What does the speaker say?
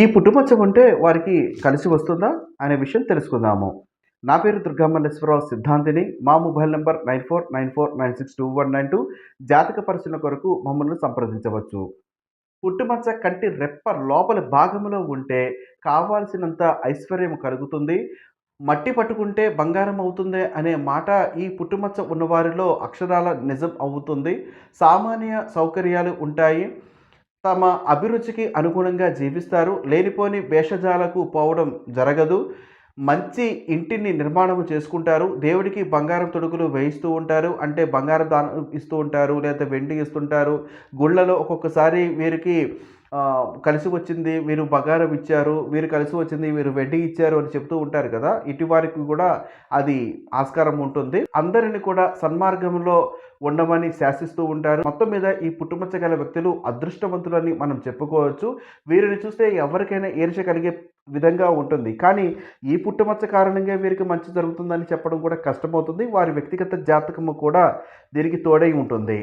ఈ పుట్టుమచ్చ ఉంటే వారికి కలిసి వస్తుందా అనే విషయం తెలుసుకుందాము. నా పేరు దుర్గామల్లేశ్వరరావు సిద్ధాంతిని. మా mobile number nine four nine four nine six two one nine two జాతక పరిశీలన కొరకు మమ్మల్ని సంప్రదించవచ్చు. పుట్టుమచ్చ కంటి రెప్ప లోపల భాగంలో ఉంటే కావాల్సినంత ఐశ్వర్యం కలుగుతుంది. మట్టి పట్టుకుంటే బంగారం అవుతుంది అనే మాట ఈ పుట్టుమచ్చ ఉన్నవారిలో అక్షరాల నిజం అవుతుంది. సామాన్య సౌకర్యాలు ఉంటాయి. తమ అభిరుచికి అనుగుణంగా జీవిస్తారు. లేనిపోని భేషజాలకు పోవడం జరగదు. మంచి ఇంటిని నిర్మాణం చేసుకుంటారు. దేవుడికి బంగారం తొడుగులు వేయిస్తూ ఉంటారు. అంటే బంగారం దానం ఇస్తూ ఉంటారు. లేదా వెండి ఇస్తుంటారు. గుళ్ళలో ఒక్కొక్కసారి వీరికి కలిసి వచ్చింది వీరు బంగారం ఇచ్చారు వీరు కలిసి వచ్చింది వీరు వెండి ఇచ్చారు అని చెప్తూ ఉంటారు కదా ఇటు వారికి కూడా అది ఆస్కారం ఉంటుంది. అందరిని కూడా సన్మార్గంలో ఉండమని శాసిస్తూ ఉంటారు. మొత్తం మీద ఈ పుట్టుమచ్చ గల వ్యక్తులు అదృష్టవంతులని మనం చెప్పుకోవచ్చు. వీరిని చూస్తే ఎవరికైనా ఈర్ష కలిగే విధంగా ఉంటుంది. కానీ ఈ పుట్టుమచ్చ కారణంగా వీరికి మంచి జరుగుతుందని చెప్పడం కూడా కష్టమవుతుంది. వారి వ్యక్తిగత జాతకము కూడా దీనికి తోడై ఉంటుంది.